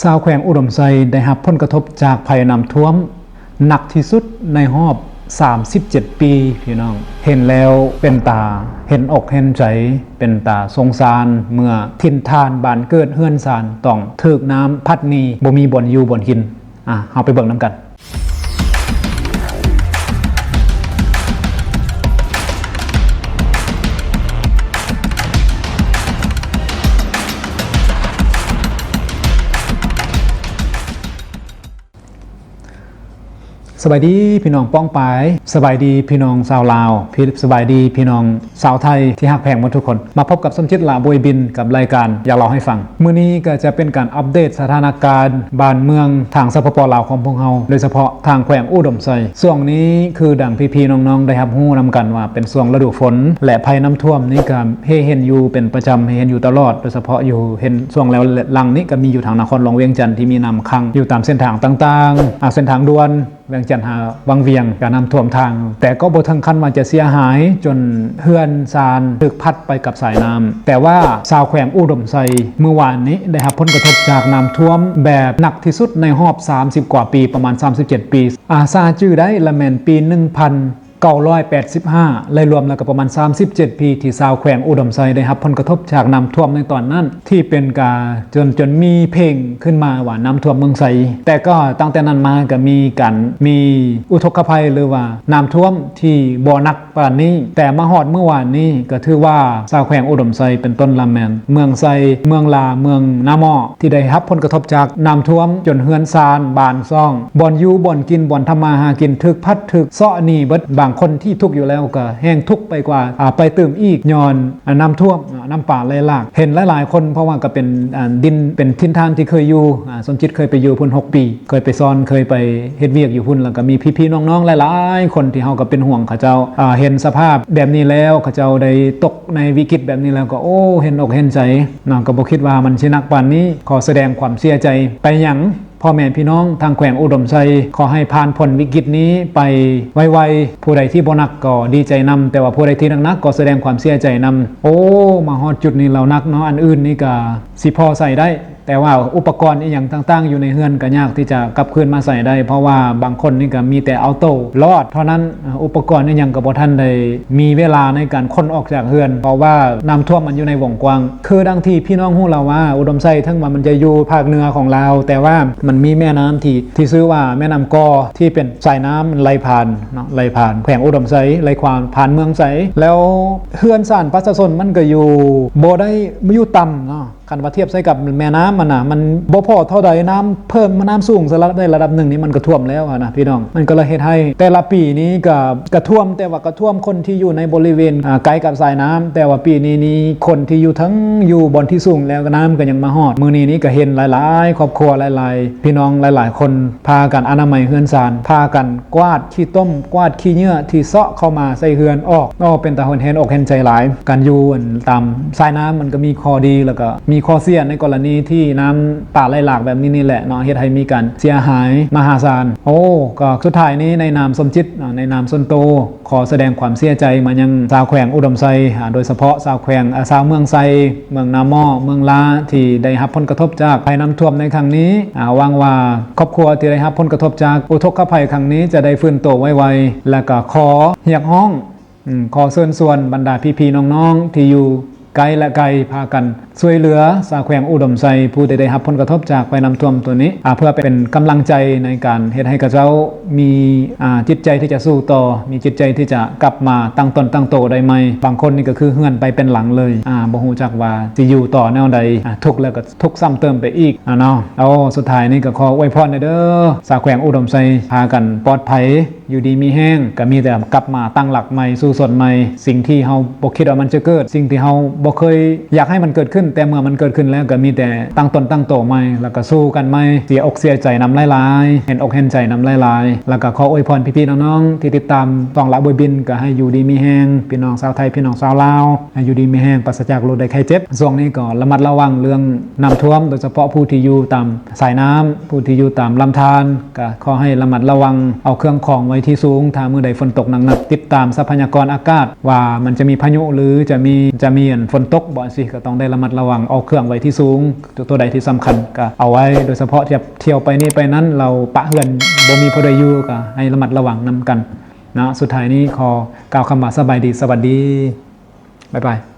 ชาวแขวงอุดมไซได้รับผลกระทบจากภัยน้ำท่วม หนักที่สุดในรอบ 37 ปีพี่น้อง เห็นแล้วเป็นตา เห็นอกเห็นใจเป็นตาสงสาร เมื่อทินทานบานเกิดเฮือนซานต้องถึกน้ำพัดหนีบ่มีบ่อนอยู่บ่อนกินอะเอาไปเบิ่งน้ำกัน สบายดีพี่น้องป้องปายสบายดีพี่น้องชาวลาวพี่สบายดีพี่น้องชาวไทยที่ฮักแพงหมดทุกคน มาพบกับสมจิตลาบวยบินกับรายการอยากเล่าให้ฟังมื้อนี้ก็จะเป็นการอัปเดตสถานการณ์บ้านเมืองทางสปปลาวของพวกเราโดยเฉพาะทางแขวงอุดมไซช่วงนี้คือดังพี่ๆน้องๆได้รับรู้นำกันว่าเป็นช่วงฤดูฝน และภัยน้ำท่วมนี่ก็ให้เห็นอยู่เป็นประจำให้เห็นอยู่ตลอด โดยเฉพาะอยู่เห็นช่วงแล้วหลังนี้ก็มีอยู่ทางนครหลวงเวียงจันทร์ที่มีน้ำขังอยู่ตามเส้นทางต่างๆเส้นทางด่วน เวียงจันทร์หาวังเวียงการน้ำท่วมทาง แต่ก็บ่ถึงขั้นมันจะเสียหายจนเฮือนซานถึกพัดไปกับสายน้ำแต่ว่าชาวแขวงอุดมไซเมื่อวานนี้ได้รับผลกระทบจากน้ำท่วมแบบหนักที่สุดในรอบ 30 กว่าปีประมาณ 37 ปี อาซาจื้อได้ละแมนปี 1000 985เลยรวมแล้วก็ประมาณ 37 ปีที่ชาวแขวงอุดมไซได้รับผลกระทบจากน้ำท่วมในตอนนั้น ที่เป็นกาจนจนมีเพลงขึ้นมาว่าน้ำท่วมเมืองไซแต่ก็ตั้งแต่นั้นมาก็มีกันมีอุทกภัยหรือว่าน้ำท่วมที่บ่หนักปานนี้ แต่มาฮอดเมื่อวานนี้ก็ถือว่าชาวแขวงอุดมไซเป็นต้นลำแมนเมืองไซเมืองลาเมืองนาหมอที่ได้รับผลกระทบจากน้ำท่วม จนเฮือนซานบานซ่องบ่อนอยู่บ่อนกินบ่อนทำมาหากิน ถึกพัดถึกเซาะหนีเบิดบางคนที่ทุกข์อยู่แล้วก็แห้งทุกข์ไปกว่าไปเติมอีกย้อนอน้ำท่วมน้ำป่าไหลหลากเห็นหลายๆ คนเพราะว่าก็เป็นดินเป็นทินทานที่เคยอยู่สมจิตเคยไปอยู่พุ่น6ปี เคยไปซ้อนเคยไปเฮ็ดเวียกอยู่พุ่นแล้วก็มีพี่ๆน้องๆหลายๆ คนที่เฮาก็เป็นห่วงเขาเจ้าเห็นสภาพแบบนี้แล้วเขาเจ้าได้ตกในวิกฤตแบบนี้แล้วก็โอ้เห็นอกเห็นใจเนาะก็บ่คิดว่ามันสิหนักปานนี้ขอแสดงความเสียใจไปหยัง พ่อแม่พี่น้องทางแขวงอุดมไซขอให้ผ่านพ้นวิกฤตนี้ไปไวๆผู้ใดที่บ่นักก็ดีใจนำแต่ว่าผู้ใดที่นักๆก็แสดงความเสียใจนำโอ้ มาฮอดจุดนี้เรานักเนาะอันอื่นนี่ก็สิพอใส่ได้ แต่ว่าอุปกรณ์อีหยังต่างๆ อยู่ในเฮือนก็ยากที่จะกลับคืนมาใส่ได้ เพราะว่าบางคนนี่ก็มีแต่เอาโตวรอด เท่านั้นอุปกรณ์นี่ยังก็บ่ทันได้มีเวลาในการค้นออกจากเฮือน เพราะว่าน้ำท่วมมันอยู่ในวงกว้าง คือดังที่พี่น้องฮู้เราว่า อุดมไซทั้งว่ามันจะอยู่ภาคเหนือของลาแต่ว่ามันมีแม่น้ำที่ที่ซื้อว่าแม่น้ำกอที่เป็นสายน้ำมันไหลผ่านเนาะไหลผ่านแขวงอุดมไซไหลความผ่านเมืองไซแล้วเฮือนซ่านพัสสนมันก็อยู่โบได้บ่อยู่ต่ำเนาะ คันว่าเทียบใส่กับแม่น้ำมันนะมันบ่พอเท่าใดน้ำเพิ่มมาน้ำสูงสลัดได้ระดับหนึ่งนี่มันก็ท่วมแล้วนะพี่น้องมันก็เลยเฮ็ดให้แต่ละปีนี้ก็กระท่วมแต่ว่าก็ท่วมคนที่อยู่ในบริเวณไกลกับสายน้ำแต่ว่าปีนี้นี้คนที่อยู่ทั้งอยู่บนที่สูงแล้วก็น้ำก็ยังมาฮอด มือนี้นี้ก็เห็นหลายๆ ครอบครัวหลาย ๆ พี่น้องหลาย ๆ คนพากันอนามัยเฮือนซานพากันกวาดขี้ต้มกวาดขี้เหงื่อที่เซาะเข้ามาใส่เฮือนออกอ้อเป็นตาหนเห็นอกเห็นใจหลาย การอยู่อันตามสายน้ำมันก็มีข้อดีแล้วก็มีข้อเสียในกรณีที่น้ำป่าไหลหลากแบบนี้นี่แหละเนาะเฮ็ดให้มีการเสียหายมหาศาล โอ้ก็สุดท้ายนี้ในนามสมจิตในนามส่วนโต ขอแสดงความเสียใจมายังชาวแขวงอุดมไซโดยเฉพาะชาวแขวงอ่าชาวเมืองไซเมืองนามอเมืองลาที่ได้รับผลกระทบจากภัยน้ำท่วมในครั้งนี้าหวังว่าครอบครัวที่ได้รับผลกระทบจากอุทกภัยครั้งนี้จะได้ฟื้นตัวไวๆและก็ขอเรียกร้องขอเชิญชวนบรรดาพี่ๆน้องๆที่อยู่ ไกลและไกลพากันช่วยเหลือสาแขวงอุดมไซผู้ที่ได้รับผลกระทบจากภัยน้ำท่วมตัวนี้อ่าเพื่อเป็นกำลังใจในการเฮ็ดให้กับเจ้ามีอ่าจิตใจที่จะสู้ต่อ มีจิตใจที่จะกลับมาตั้งตนตั้งโตได้ไหมบางคนนี่ก็คือเฮือนไปเป็นหลังเลยอ่าบ่ฮู้จักว่าสิอยู่ต่อแนวใดอ่าทุกข์แล้วก็ทุกข์ซ้ำเติมไปอีกอ่าเนาะเอาสุดท้ายนี่ก็ขออวยพรเด้อสาแขวงอุดมไซพากันปลอดภัยอยู่ดีมีแห้งก็มีแต่กลับมาตั้งหลักใหม่สู่สดใหม่ สิ่งที่เฮาบ่คิดว่ามันจะเกิด สิ่งที่เฮาบ่เคยอยากให้มันเกิดขึ้น แต่เมื่อมันเกิดขึ้นแล้วก็มีแต่ตั้งตนตั้งโตใหม่แล้วก็สู้กันใหม่เสียอกเสียใจนำหลายๆเห็นอกเห็นใจนำหลายๆแล้วก็ขออวยพรพี่ๆน้องๆที่ติดตามตองละบวยบินก็ให้อยู่ดีมีแห้งพี่น้องชาวไทยพี่น้องชาวลาวให้อยู่ดีมีแห้งปราศจากโรคใดไข้เจ็บช่วงนี้ก็ระมัดระวังเรื่องน้ำท่วม โดยเฉพาะผู้ที่อยู่ตามสายน้ำผู้ที่อยู่ตามลำธารก็ขอให้ระมัดระวังเอาเครื่องของไว้ที่สูงถ้ามือใดฝนตกหนักๆติดตามทรัพยากรอากาศ ว่ามันจะมีพายุหรือจะมีจะมีฝนตกบ่สิก็ต้องได้ระมัดระวังเอาเครื่องไว้ที่สูงตัวใดที่สำคัญก็เอาไว้โดยเฉพาะที่เที่ยวไปนี่ไปนั้นเราปะเฮือนบ่มีพอดอยู่ก็ให้ระมัดระวังนำกันนะสุดท้ายนี้ขอกล่าวคำว่าสบายดีสวัสดีบ๊ายบาย